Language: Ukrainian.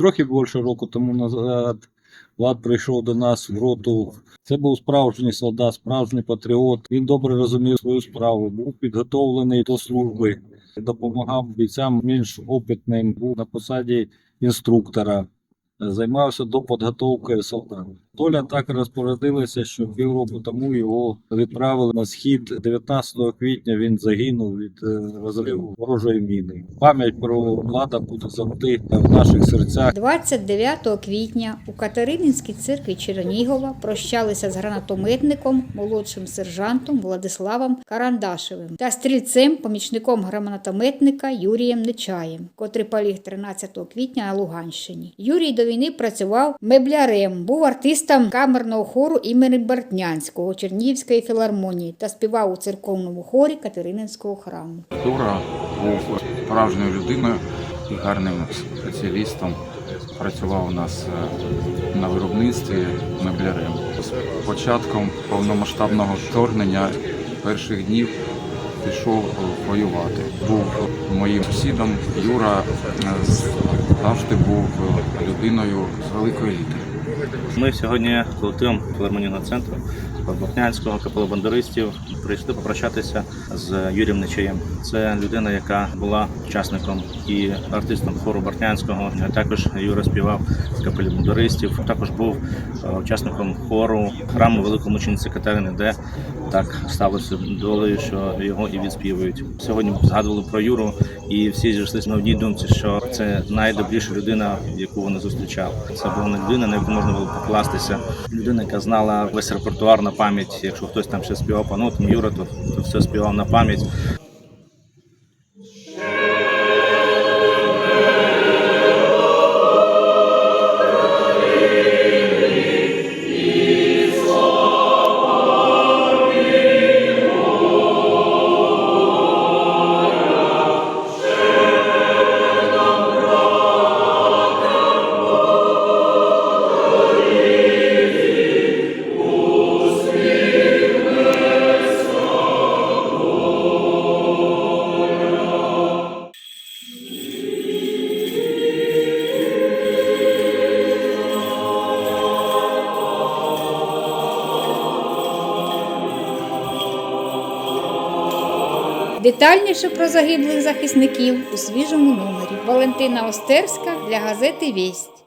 Трохи більше року тому назад Влад прийшов до нас в роту. Це був справжній солдат, справжній патріот. Він добре розумів свою справу, був підготовлений до служби, допомагав бійцям менш опитним, був на посаді інструктора, займався до підготовки солдат. Доля так розпорядилася, що півроку тому його відправили на схід. 19 квітня він загинув від е, розриву ворожої міни. Пам'ять про влада буде завжди в наших серцях. 29 квітня у Катерининській церкві Чернігова прощалися з гранатометником, молодшим сержантом Владиславом Карандашевим та стрільцем, помічником гранатометника Юрієм Нечаєм, котрий поліг 13 квітня на Луганщині. Юрій війни працював меблярем, був артистом камерного хору імені Бортнянського Чернігівської філармонії та співав у церковному хорі Катерининського храму. Юра був справжньою людиною і гарним спеціалістом. Працював у нас е, на виробництві меблярем. З початком повномасштабного вторгнення перших днів пішов воювати. Був моїм сусідом. Юра е, завжди був людиною з великої літери. Ми сьогодні колективом філармонійного центру Бортнянського капелобандеристів прийшли попрощатися з Юрієм Нечаєм. Це людина, яка була учасником і артистом хору Бортнянського. Також Юра співав з капелі бандеристів. Також був е, учасником хору храму великомучениці Катерини, де так сталося долею, що його і відспівують. Сьогодні згадували про Юру, і всі зійшлися на одній думці, що це найдобріша людина, яку вони зустрічали. Це була не людина, на яку можна було покластися. Людина, яка знала весь репертуар на пам'ять. Якщо хтось там ще співав ну там Юра, то, то все співав на пам'ять. Детальніше про загиблих захисників у свіжому номері. Валентина Остерська для газети Вість.